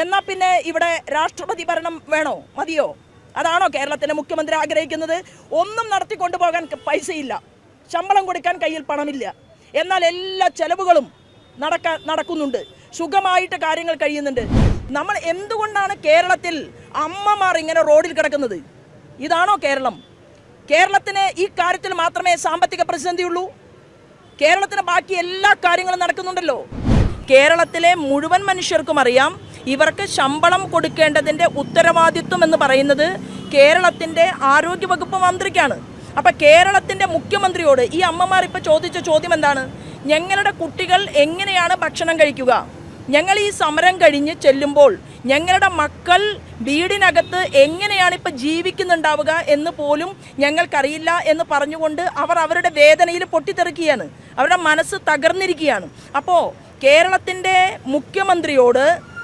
എന്നാൽ പിന്നെ ഇവിടെ രാഷ്ട്രപതി ഭരണം വേണോ? മതിയോ? അതാണോ കേരളത്തിന്റെ മുഖ്യമന്ത്രി ആഗ്രഹിക്കുന്നത്? ഒന്നും നടത്തിക്കൊണ്ടു പോകാൻ പൈസയില്ല. ശമ്പളം കൊടുക്കാൻ കയ്യിൽ പണമില്ല. എന്നാൽ എല്ലാ ചെലവുകളും നടക്കാൻ നടക്കുന്നുണ്ട്. സുഖമായിട്ട് കാര്യങ്ങൾ കഴിയുന്നുണ്ട്. നമ്മൾ എന്തുകൊണ്ടാണ് കേരളത്തിൽ അമ്മമാർ ഇങ്ങനെ റോഡിൽ കിടക്കുന്നത്? ഇതാണോ കേരളം? കേരളത്തിന് ഈ കാര്യത്തിൽ മാത്രമേ സാമ്പത്തിക പ്രതിസന്ധിയുള്ളൂ? കേരളത്തിന് ബാക്കി എല്ലാ കാര്യങ്ങളും നടക്കുന്നുണ്ടല്ലോ? കേരളത്തിലെ മുഴുവൻ മനുഷ്യർക്കും അറിയാം ഇവർക്ക് ശമ്പളം കൊടുക്കേണ്ടതിന്റെ ഉത്തരവാദിത്വം എന്ന് പറയുന്നത് കേരളത്തിന്റെ ആരോഗ്യവകുപ്പ് മന്ത്രിക്കാണ്. അപ്പം കേരളത്തിന്റെ മുഖ്യമന്ത്രിയോട് ഈ അമ്മമാർ ഇപ്പോൾ ചോദിച്ച ചോദ്യം എന്താണ്? ഞങ്ങളുടെ കുട്ടികൾ എങ്ങനെയാണ് ഭക്ഷണം കഴിക്കുക? ഞങ്ങൾ ഈ സമരം കഴിഞ്ഞ് ചെല്ലുമ്പോൾ ഞങ്ങളുടെ മക്കൾ വീടിനകത്ത് എങ്ങനെയാണ് ഇപ്പം ജീവിക്കുന്നുണ്ടാവുക എന്ന് പോലും ഞങ്ങൾക്കറിയില്ല എന്ന് പറഞ്ഞുകൊണ്ട് അവർ അവരുടെ വേദനയിൽ പൊട്ടിത്തെറിക്കുകയാണ്. അവരുടെ മനസ്സ് തകർന്നിരിക്കുകയാണ്. അപ്പോൾ കേരളത്തിന്റെ മുഖ്യമന്ത്രിയോട്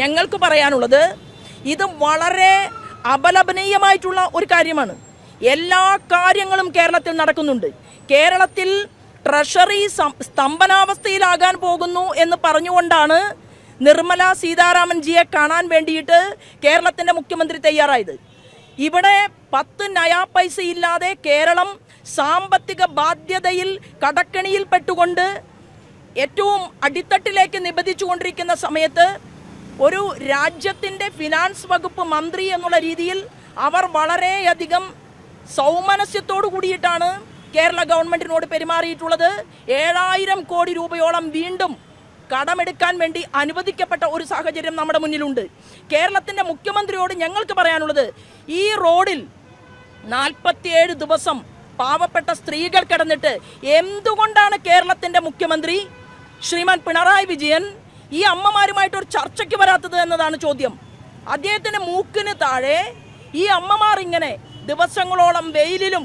ഞങ്ങൾക്ക് പറയാനുള്ളത് ഇത് വളരെ അപലപനീയമായിട്ടുള്ള ഒരു കാര്യമാണ്. എല്ലാ കാര്യങ്ങളും കേരളത്തിൽ നടക്കുന്നുണ്ട്. കേരളത്തിൽ ട്രഷറി സ്തംഭനാവസ്ഥയിലാകാൻ പോകുന്നു എന്ന് പറഞ്ഞുകൊണ്ടാണ് നിർമ്മല സീതാരാമൻജിയെ കാണാൻ വേണ്ടിയിട്ട് കേരളത്തിന്റെ മുഖ്യമന്ത്രി തയ്യാറായത്. ഇവിടെ പത്ത് നയാ പൈസ ഇല്ലാതെ കേരളം സാമ്പത്തിക ബാധ്യതയിൽ കടക്കണിയിൽ പെട്ടുകൊണ്ട് ഏറ്റവും അടിത്തട്ടിലേക്ക് നിബന്ധിച്ചുകൊണ്ടിരിക്കുന്ന സമയത്ത് ഒരു രാജ്യത്തിന്റെ ഫിനാൻസ് വകുപ്പ് മന്ത്രി എന്നുള്ള രീതിയിൽ അവർ വളരെയധികം സൗമനസ്യത്തോടു കൂടിയിട്ടാണ് കേരള ഗവൺമെന്റിനോട് പെരുമാറിയിട്ടുള്ളത്. ഏഴായിരം കോടി രൂപയോളം വീണ്ടും കടമെടുക്കാൻ വേണ്ടി അനുവദിക്കപ്പെട്ട ഒരു സാഹചര്യം നമ്മുടെ മുന്നിലുണ്ട്. കേരളത്തിന്റെ മുഖ്യമന്ത്രിയോട് ഞങ്ങൾക്ക് പറയാനുള്ളത് ഈ റോഡിൽ നാൽപ്പത്തിയേഴ് ദിവസം പാവപ്പെട്ട സ്ത്രീകൾ കിടന്നിട്ട് എന്തുകൊണ്ടാണ് കേരളത്തിന്റെ മുഖ്യമന്ത്രി ശ്രീമാൻ പിണറായി വിജയൻ ഈ അമ്മമാരുമായിട്ട് ഒരു ചർച്ചയ്ക്ക് വരാത്തത് എന്നതാണ് ചോദ്യം. അദ്ദേഹത്തിന്റെ മൂക്കിന് താഴെ ഈ അമ്മമാർ ഇങ്ങനെ ദിവസങ്ങളോളം വെയിലിലും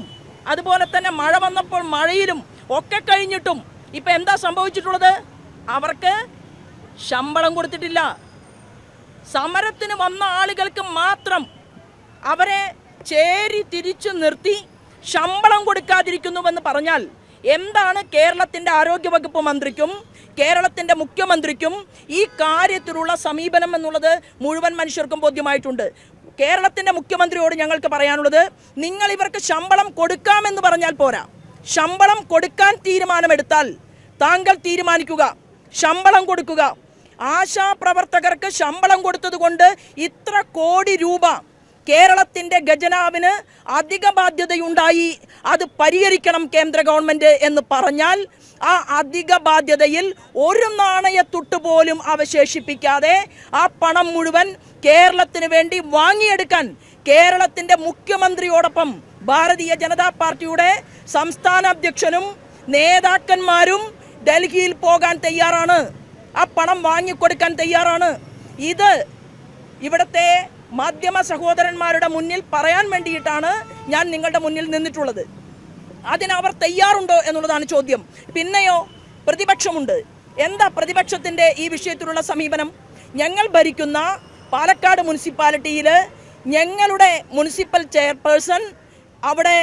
അതുപോലെ തന്നെ മഴ വന്നപ്പോൾ മഴയിലും ഒക്കെ കഴിഞ്ഞിട്ടും ഇപ്പം എന്താ സംഭവിച്ചിട്ടുള്ളത്? അവർക്ക് ശമ്പളം കൊടുത്തിട്ടില്ല. സമരത്തിന് വന്ന ആളുകൾക്ക് മാത്രം അവരെ ചേരി തിരിച്ചു നിർത്തി ശമ്പളം കൊടുക്കാതിരിക്കുന്നുവെന്ന് പറഞ്ഞാൽ എന്താണ് കേരളത്തിന്റെ ആരോഗ്യവകുപ്പ് മന്ത്രിക്കും കേരളത്തിന്റെ മുഖ്യമന്ത്രിക്കും ഈ കാര്യത്തിലുള്ള സമീപനം എന്നുള്ളത് മുഴുവൻ മനുഷ്യർക്കും ബോധ്യമായിട്ടുണ്ട്. കേരളത്തിന്റെ മുഖ്യമന്ത്രിയോട് ഞങ്ങൾക്ക് പറയാനുള്ളത് നിങ്ങൾ ഇവർക്ക് ശമ്പളം കൊടുക്കാമെന്ന് പറഞ്ഞാൽ പോരാ. ശമ്പളം കൊടുക്കാൻ തീരുമാനമെടുത്താൽ താങ്കൾ തീരുമാനിക്കുക. ശമ്പളം കൊടുക്കുക. ആശാപ്രവർത്തകർക്ക് ശമ്പളം കൊടുത്തതുകൊണ്ട് ഇത്ര കോടി രൂപ കേരളത്തിന്റെ ഖജനാവിന് അധിക ബാധ്യതയുണ്ടായി. അത് പരിഹരിക്കണം കേന്ദ്ര ഗവൺമെന്റ് എന്ന് പറഞ്ഞാൽ ആ അധിക ബാധ്യതയിൽ ഒരു നാണയത്തുട്ട് പോലും അവശേഷിപ്പിക്കാതെ ആ പണം മുഴുവൻ കേരളത്തിന് വേണ്ടി വാങ്ങിയെടുക്കാൻ കേരളത്തിന്റെ മുഖ്യമന്ത്രിയോടൊപ്പം ഭാരതീയ ജനതാ പാർട്ടിയുടെ സംസ്ഥാന അധ്യക്ഷനും നേതാക്കന്മാരും ഡൽഹിയിൽ പോകാൻ തയ്യാറാണ്. ആ പണം വാങ്ങിക്കൊടുക്കാൻ തയ്യാറാണ്. ഇത് ഇവിടുത്തെ മാധ്യമ സഹോദരന്മാരുടെ മുന്നിൽ പറയാൻ വേണ്ടിയിട്ടാണ് ഞാൻ നിങ്ങളുടെ മുന്നിൽ നിന്നിട്ടുള്ളത്. അതിനവർ തയ്യാറുണ്ടോ എന്നുള്ളതാണ് ചോദ്യം. പിന്നെയോ പ്രതിപക്ഷമുണ്ട്. എന്താ പ്രതിപക്ഷത്തിന്റെ ഈ വിഷയത്തിലുള്ള സമീപനം? ഞങ്ങൾ ഭരിക്കുന്ന പാലക്കാട് മുനിസിപ്പാലിറ്റിയിൽ ഞങ്ങളുടെ മുനിസിപ്പൽ ചെയർപേഴ്സൺ അവിടെ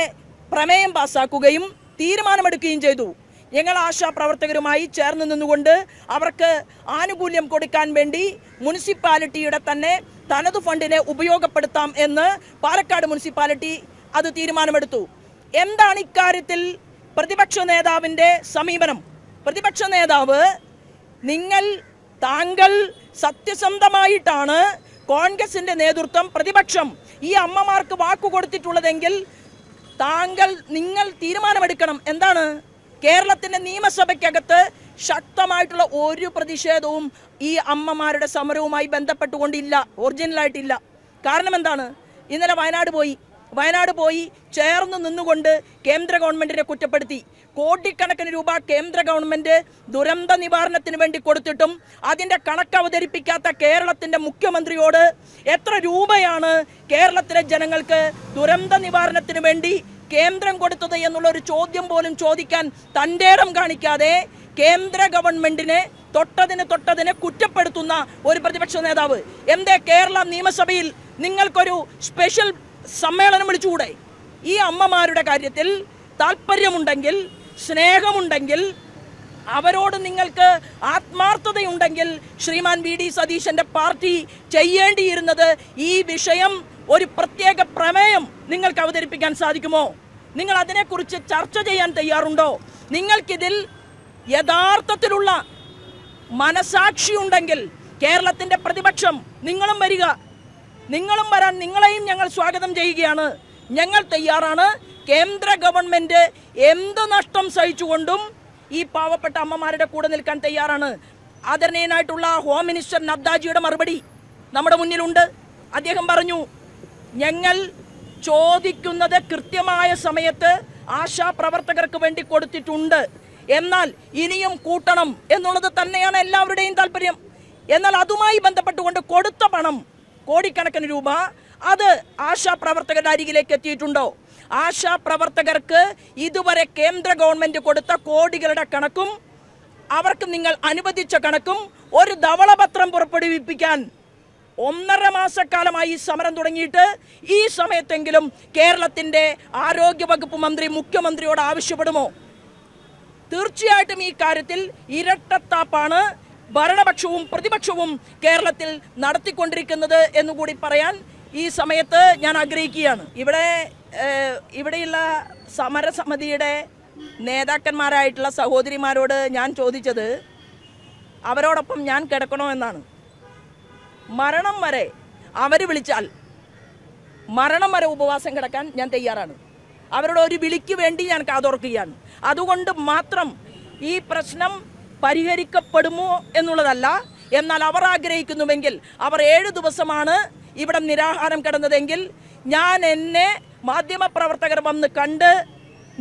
പ്രമേയം പാസ്സാക്കുകയും തീരുമാനമെടുക്കുകയും ചെയ്തു. ഞങ്ങൾ ആശാ പ്രവർത്തകരുമായി ചേർന്ന് നിന്നുകൊണ്ട് അവർക്ക് ആനുകൂല്യം കൊടുക്കാൻ വേണ്ടി മുനിസിപ്പാലിറ്റിയുടെ തന്നെ തനതു ഫണ്ടിനെ ഉപയോഗപ്പെടുത്താം എന്ന് പാലക്കാട് മുനിസിപ്പാലിറ്റി അത് തീരുമാനമെടുത്തു. എന്താണ് ഇക്കാര്യത്തിൽ പ്രതിപക്ഷ നേതാവിന്റെ സമീപനം? പ്രതിപക്ഷ നേതാവ് നിങ്ങൾ താങ്കൾ സത്യസന്ധമായിട്ടാണ് കോൺഗ്രസിന്റെ നേതൃത്വം പ്രതിപക്ഷം ഈ അമ്മമാർക്ക് വാക്കു കൊടുത്തിട്ടുള്ളതെങ്കിൽ താങ്കൾ നിങ്ങൾ തീരുമാനമെടുക്കണം. എന്താണ്? കേരളത്തിന്റെ നിയമസഭയ്ക്കകത്ത് ശക്തമായിട്ടുള്ള ഒരു പ്രതിഷേധവും ഈ അമ്മമാരുടെ സമരവുമായി ബന്ധപ്പെട്ടുകൊണ്ടില്ല ഒറിജിനലായിട്ടില്ല. കാരണം എന്താണ്? ഇന്നലെ വയനാട് പോയി. വയനാട് പോയി ചേർന്ന് നിന്നുകൊണ്ട് കേന്ദ്ര ഗവൺമെന്റിനെ കുറ്റപ്പെടുത്തി. കോടിക്കണക്കിന് രൂപ കേന്ദ്ര ഗവൺമെന്റ് ദുരന്ത നിവാരണത്തിന് വേണ്ടി കൊടുത്തിട്ടും അതിന്റെ കണക്ക് അവതരിപ്പിക്കാത്ത കേരളത്തിന്റെ മുഖ്യമന്ത്രിയോട് എത്ര രൂപയാണ് കേരളത്തിലെ ജനങ്ങൾക്ക് ദുരന്ത നിവാരണത്തിന് വേണ്ടി കേന്ദ്രം കൊടുത്തത് എന്നുള്ള ഒരു ചോദ്യം പോലും ചോദിക്കാൻ തന്റെ കാണിക്കാതെ കേന്ദ്ര ഗവൺമെന്റിനെ തൊട്ടതിന് തൊട്ടതിനെ കുറ്റപ്പെടുത്തുന്ന ഒരു പ്രതിപക്ഷ നേതാവ്. എന്തേ കേരള നിയമസഭയിൽ നിങ്ങൾക്കൊരു സ്പെഷ്യൽ സമ്മേളനം വിളിച്ചുകൂടെ? ഈ അമ്മമാരുടെ കാര്യത്തിൽ താല്പര്യമുണ്ടെങ്കിൽ സ്നേഹമുണ്ടെങ്കിൽ അവരോട് നിങ്ങൾക്ക് ആത്മാർത്ഥതയുണ്ടെങ്കിൽ ശ്രീമാൻ വി ഡി സതീശന്റെ പാർട്ടി ചെയ്യേണ്ടിയിരുന്നത് ഈ വിഷയം ഒരു പ്രത്യേക പ്രമേയം നിങ്ങൾക്ക് അവതരിപ്പിക്കാൻ സാധിക്കുമോ? നിങ്ങൾ അതിനെക്കുറിച്ച് ചർച്ച ചെയ്യാൻ തയ്യാറുണ്ടോ? നിങ്ങൾക്കിതിൽ യഥാർത്ഥത്തിലുള്ള മനസാക്ഷിയുണ്ടെങ്കിൽ കേരളത്തിന്റെ പ്രതിപക്ഷം നിങ്ങളും വരിക. നിങ്ങളും വരാൻ നിങ്ങളെയും ഞങ്ങൾ സ്വാഗതം ചെയ്യുകയാണ്. ഞങ്ങൾ തയ്യാറാണ്. കേന്ദ്ര ഗവൺമെന്റ് എന്ത് നഷ്ടം സഹിച്ചുകൊണ്ടും ഈ പാവപ്പെട്ട അമ്മമാരുടെ കൂടെ നിൽക്കാൻ തയ്യാറാണ്. ആദരണീയനായിട്ടുള്ള ഹോം മിനിസ്റ്റർ നദ്ദാജിയുടെ മറുപടി നമ്മുടെ മുന്നിലുണ്ട്. അദ്ദേഹം പറഞ്ഞു ഞങ്ങൾ ചോദിക്കുന്നത് കൃത്യമായ സമയത്ത് ആശാ പ്രവർത്തകർക്ക് വേണ്ടി കൊടുത്തിട്ടുണ്ട്. എന്നാൽ ഇനിയും കൂട്ടണം എന്നുള്ളത് തന്നെയാണ് എല്ലാവരുടെയും താല്പര്യം. എന്നാൽ അതുമായി ബന്ധപ്പെട്ടുകൊണ്ട് കൊടുത്ത പണം കോടിക്കണക്കിന് രൂപ അത് ആശാ പ്രവർത്തകരുടെ അരികിലേക്ക് എത്തിയിട്ടുണ്ടോ? ആശാ പ്രവർത്തകർക്ക് ഇതുവരെ കേന്ദ്ര ഗവൺമെന്റ് കൊടുത്ത കോടികളുടെ കണക്കും അവർക്ക് നിങ്ങൾ അനുവദിച്ച കണക്കും ഒരു ധവളപത്രം പുറപ്പെടുവിപ്പിക്കാൻ ഒന്നര മാസക്കാലമായി സമരം തുടങ്ങിയിട്ട് ഈ സമയത്തെങ്കിലും കേരളത്തിന്റെ ആരോഗ്യവകുപ്പ് മന്ത്രി മുഖ്യമന്ത്രിയോട് ആവശ്യപ്പെടുമോ? തീർച്ചയായിട്ടും ഈ കാര്യത്തിൽ ഇരട്ടത്താപ്പാണ് ഭരണപക്ഷവും പ്രതിപക്ഷവും കേരളത്തിൽ നടത്തിക്കൊണ്ടിരിക്കുന്നത് എന്നുകൂടി പറയാൻ ഈ സമയത്ത് ഞാൻ ആഗ്രഹിക്കുകയാണ്. ഇവിടെ ഇവിടെയുള്ള സമരസമിതിയുടെ നേതാക്കന്മാരായിട്ടുള്ള സഹോദരിമാരോട് ഞാൻ ചോദിച്ചത് അവരോടൊപ്പം ഞാൻ കിടക്കണോ എന്നാണ്. മരണം വരെ അവർ വിളിച്ചാൽ മരണം വരെ ഉപവാസം കിടക്കാൻ ഞാൻ തയ്യാറാണ്. അവരുടെ ഒരു വിളിക്ക് വേണ്ടി ഞാൻ കാതോർക്കുകയാണ്. അതുകൊണ്ട് മാത്രം ഈ പ്രശ്നം പരിഹരിക്കപ്പെടുമോ എന്നുള്ളതല്ല എന്നാൽ അവർ ആഗ്രഹിക്കുന്നുവെങ്കിൽ അവർ ഏഴ് ദിവസമാണ് ഇവിടെ നിരാഹാരം കിടന്നതെങ്കിൽ ഞാൻ എന്നെ മാധ്യമപ്രവർത്തകർ വന്ന് കണ്ട്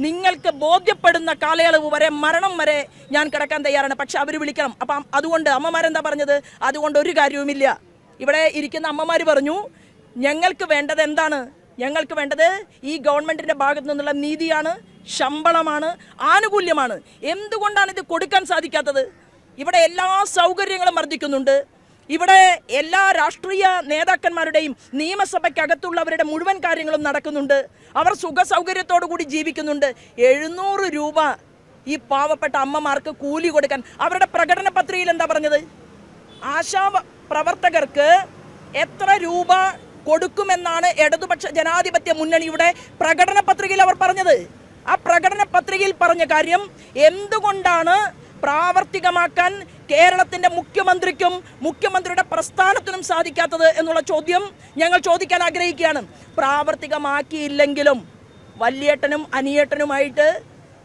നിങ്ങൾക്ക് ബോധ്യപ്പെടുന്ന കാലയളവ് വരെ മരണം വരെ ഞാൻ കിടക്കാൻ തയ്യാറാണ്. പക്ഷെ അവർ വിളിക്കണം. അപ്പം അതുകൊണ്ട് അമ്മമാരെന്താ പറഞ്ഞത്? അതുകൊണ്ട് ഒരു കാര്യവുമില്ല. ഇവിടെ ഇരിക്കുന്ന അമ്മമാർ പറഞ്ഞു ഞങ്ങൾക്ക് വേണ്ടത് എന്താണ്? ഞങ്ങൾക്ക് വേണ്ടത് ഈ ഗവൺമെന്റിന്റെ ഭാഗത്തു നിന്നുള്ള നീതിയാണ് ശമ്പളമാണ് ആനുകൂല്യമാണ്. എന്തുകൊണ്ടാണ് ഇത് കൊടുക്കാൻ സാധിക്കാത്തത്? ഇവിടെ എല്ലാ സൗകര്യങ്ങളും വർദ്ധിക്കുന്നുണ്ട്. ഇവിടെ എല്ലാ രാഷ്ട്രീയ നേതാക്കന്മാരുടെയും നിയമസഭയ്ക്കകത്തുള്ളവരുടെ മുഴുവൻ കാര്യങ്ങളും നടക്കുന്നുണ്ട്. അവർ സുഖ കൂടി ജീവിക്കുന്നുണ്ട്. എഴുന്നൂറ് രൂപ ഈ പാവപ്പെട്ട അമ്മമാർക്ക് കൂലി കൊടുക്കാൻ. അവരുടെ പ്രകടന പത്രികയിൽ എന്താ പറഞ്ഞത്? ആശാ പ്രവർത്തകർക്ക് എത്ര രൂപ കൊടുക്കുമെന്നാണ് ഇടതുപക്ഷ ജനാധിപത്യ മുന്നണിയുടെ പ്രകടന പത്രികയിൽ അവർ പറഞ്ഞത്. ആ പ്രകടന പത്രികയിൽ പറഞ്ഞ കാര്യം എന്തുകൊണ്ടാണ് പ്രാവർത്തികമാക്കാൻ കേരളത്തിന്റെ മുഖ്യമന്ത്രിക്കും മുഖ്യമന്ത്രിയുടെ പ്രസ്ഥാനത്തിനും സാധിക്കാത്തത് എന്നുള്ള ചോദ്യം ഞങ്ങൾ ചോദിക്കാൻ ആഗ്രഹിക്കുകയാണ്. പ്രാവർത്തികമാക്കിയില്ലെങ്കിലും വല്യേട്ടനും അനിയേട്ടനുമായിട്ട്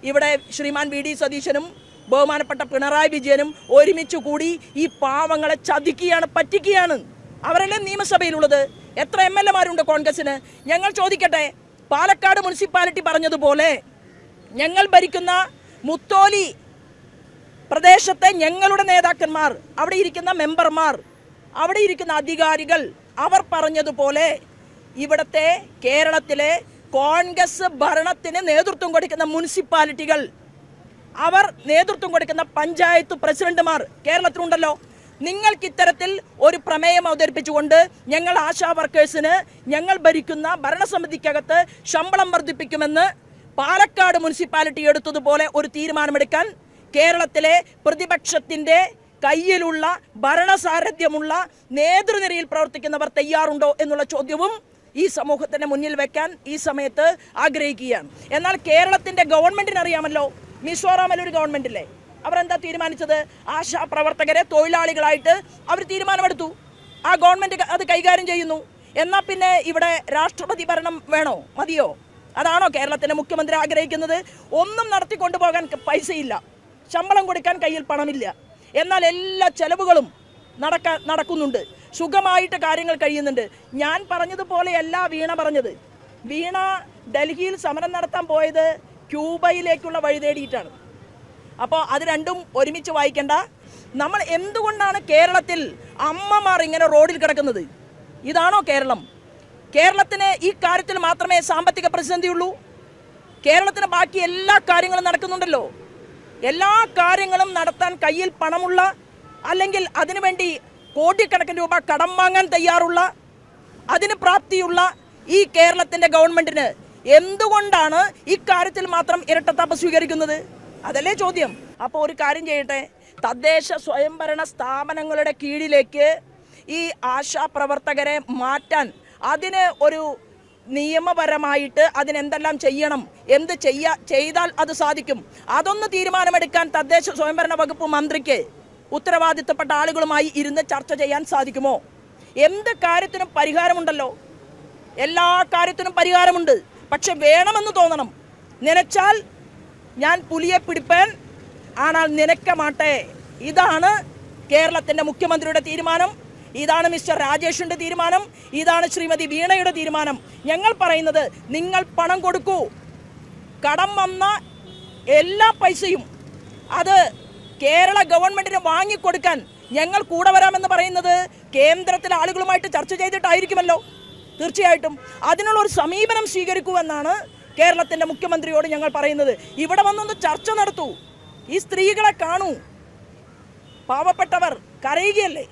ഇവിടെ ശ്രീമാൻ വി ഡി സതീശനും ബഹുമാനപ്പെട്ട പിണറായി വിജയനും ഒരുമിച്ച് കൂടി ഈ പാവങ്ങളെ ചതിക്കുകയാണ് പറ്റിക്കുകയാണ്. അവരല്ലേ നിയമസഭയിലുള്ളത്? എത്ര എം എൽ എമാരുണ്ട് കോൺഗ്രസിന് ഞങ്ങൾ ചോദിക്കട്ടെ പാലക്കാട് മുനിസിപ്പാലിറ്റി പറഞ്ഞതുപോലെ ഞങ്ങൾ ഭരിക്കുന്ന മുത്തോലി പ്രദേശത്തെ ഞങ്ങളുടെ നേതാക്കന്മാർ അവിടെ ഇരിക്കുന്ന മെമ്പർമാർ അവിടെ ഇരിക്കുന്ന അധികാരികൾ അവർ പറഞ്ഞതുപോലെ ഇവിടത്തെ കേരളത്തിലെ കോൺഗ്രസ് ഭരണത്തിന് നേതൃത്വം കൊടുക്കുന്ന മുനിസിപ്പാലിറ്റികൾ അവർ നേതൃത്വം കൊടുക്കുന്ന പഞ്ചായത്ത് പ്രസിഡന്റുമാർ കേരളത്തിലുണ്ടല്ലോ. നിങ്ങൾക്ക് ഇത്തരത്തിൽ ഒരു പ്രമേയം അവതരിപ്പിച്ചുകൊണ്ട് ഞങ്ങൾ ആശാ വർക്കേഴ്സിന് ഞങ്ങൾ ഭരിക്കുന്ന ഭരണസമിതിക്കകത്ത് ശമ്പളം വർദ്ധിപ്പിക്കുമെന്ന് പാലക്കാട് മുനിസിപ്പാലിറ്റി എടുത്തതുപോലെ ഒരു തീരുമാനമെടുക്കാൻ കേരളത്തിലെ പ്രതിപക്ഷത്തിന്റെ കയ്യിലുള്ള ഭരണസാരഥ്യമുള്ള നേതൃനിരയിൽ പ്രവർത്തിക്കുന്നവർ തയ്യാറുണ്ടോ എന്നുള്ള ചോദ്യവും ഈ സമൂഹത്തിന് മുന്നിൽ വെക്കാൻ ഈ സമയത്ത് ആഗ്രഹിക്കുകയാണ്. എന്നാൽ കേരളത്തിന്റെ ഗവൺമെന്റിനറിയാമല്ലോ ഗവൺമെന്റ് ഇല്ലേ അവരെന്താ തീരുമാനിച്ചത്? ആശാ പ്രവർത്തകരെ തൊഴിലാളികളായിട്ട് അവർ തീരുമാനമെടുത്തു. ആ ഗവൺമെന്റ് അത് കൈകാര്യം ചെയ്യുന്നു. എന്നാൽ പിന്നെ ഇവിടെ രാഷ്ട്രപതി ഭരണം വേണോ? മതിയോ? അതാണോ കേരളത്തിന്റെ മുഖ്യമന്ത്രി ആഗ്രഹിക്കുന്നത്? ഒന്നും നടത്തിക്കൊണ്ടുപോകാൻ പോകാൻ പൈസയില്ല. ശമ്പളം കൊടുക്കാൻ കയ്യിൽ പണമില്ല. എന്നാൽ എല്ലാ ചെലവുകളും നടക്കാൻ നടക്കുന്നുണ്ട്. സുഖമായിട്ട് കാര്യങ്ങൾ കഴിയുന്നുണ്ട്. ഞാൻ പറഞ്ഞതുപോലെയല്ല വീണ പറഞ്ഞത്. വീണ ഡൽഹിയിൽ സമരം നടത്താൻ പോയത് ക്യൂബയിലേക്കുള്ള വഴി തേടിയിട്ടാണ്. അപ്പോൾ അത് രണ്ടും ഒരുമിച്ച് വായിക്കേണ്ട. നമ്മൾ എന്തുകൊണ്ടാണ് കേരളത്തിൽ അമ്മമാർ ഇങ്ങനെ റോഡിൽ കിടക്കുന്നത്? ഇതാണോ കേരളം? കേരളത്തിന് ഈ കാര്യത്തിൽ മാത്രമേ സാമ്പത്തിക പ്രതിസന്ധിയുള്ളൂ. കേരളത്തിന് ബാക്കി എല്ലാ കാര്യങ്ങളും നടക്കുന്നുണ്ടല്ലോ. എല്ലാ കാര്യങ്ങളും നടത്താൻ കയ്യിൽ പണമുള്ള അല്ലെങ്കിൽ അതിനുവേണ്ടി കോടിക്കണക്കിന് രൂപ കടം വാങ്ങാൻ തയ്യാറുള്ള അതിന് പ്രാപ്തിയുള്ള ഈ കേരളത്തിന്റെ ഗവൺമെന്റിന് എന്തുകൊണ്ടാണ് ഇക്കാര്യത്തിൽ മാത്രം ഇരട്ടത്താപ്പ് സ്വീകരിക്കുന്നത്? അതല്ലേ ചോദ്യം? അപ്പോൾ ഒരു കാര്യം ചെയ്യട്ടെ. തദ്ദേശ സ്വയംഭരണ സ്ഥാപനങ്ങളുടെ കീഴിലേക്ക് ഈ ആശാ പ്രവർത്തകരെ മാറ്റാൻ അതിന് ഒരു നിയമപരമായിട്ട് അതിനെന്തെല്ലാം ചെയ്യണം? എന്ത് ചെയ്യ ചെയ്താൽ അത് സാധിക്കും? അതൊന്ന് തീരുമാനമെടുക്കാൻ തദ്ദേശ സ്വയംഭരണ വകുപ്പ് മന്ത്രിക്ക് ഉത്തരവാദിത്തപ്പെട്ട ആളുകളുമായി ഇരുന്ന് ചർച്ച ചെയ്യാൻ സാധിക്കുമോ? എന്ത് കാര്യത്തിനും പരിഹാരമുണ്ടല്ലോ? എല്ലാ കാര്യത്തിനും പരിഹാരമുണ്ട്. പക്ഷെ വേണമെന്ന് തോന്നണം. നനച്ചാൽ ഞാൻ പുലിയെ പിടിപ്പൻ ആണാൽ നിനക്ക മാട്ടെ ഇതാണ് കേരളത്തിന്റെ മുഖ്യമന്ത്രിയുടെ തീരുമാനം. ഇതാണ് മിസ്റ്റർ രാജേഷിന്റെ തീരുമാനം. ഇതാണ് ശ്രീമതി വീണയുടെ തീരുമാനം. ഞങ്ങൾ പറയുന്നത് നിങ്ങൾ പണം കൊടുക്കൂ. കടം വന്ന എല്ലാ പൈസയും അത് കേരള ഗവൺമെന്റിന് വാങ്ങിക്കൊടുക്കാൻ ഞങ്ങൾ കൂടെ വരാമെന്ന് പറയുന്നത് കേന്ദ്രത്തിലെ ആളുകളുമായിട്ട് ചർച്ച ചെയ്തിട്ടായിരിക്കുമല്ലോ. തീർച്ചയായിട്ടും. അതിനുള്ള ഒരു സമീപനം സ്വീകരിക്കൂ എന്നാണ് കേരളത്തിന്റെ മുഖ്യമന്ത്രിയോട് ഞങ്ങൾ പറയുന്നത് ഇവിടെ വന്നൊന്ന് ചർച്ച നടത്തൂ. ഈ സ്ത്രീകളെ കാണൂ. പാവപ്പെട്ടവർ കരയുകയല്ലേ?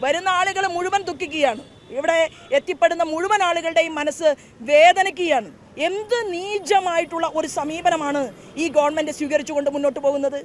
വരുന്ന ആളുകൾ മുഴുവൻ ദുഃഖിക്കുകയാണ്. ഇവിടെ എത്തിപ്പെടുന്ന മുഴുവൻ ആളുകളുടെയും മനസ്സ് വേദനിക്കുകയാണ്. എന്ത് നീചമായിട്ടുള്ള ഒരു സമീപനമാണ് ഈ ഗവൺമെന്റ് സ്വീകരിച്ചുകൊണ്ട് മുന്നോട്ട് പോകുന്നത്?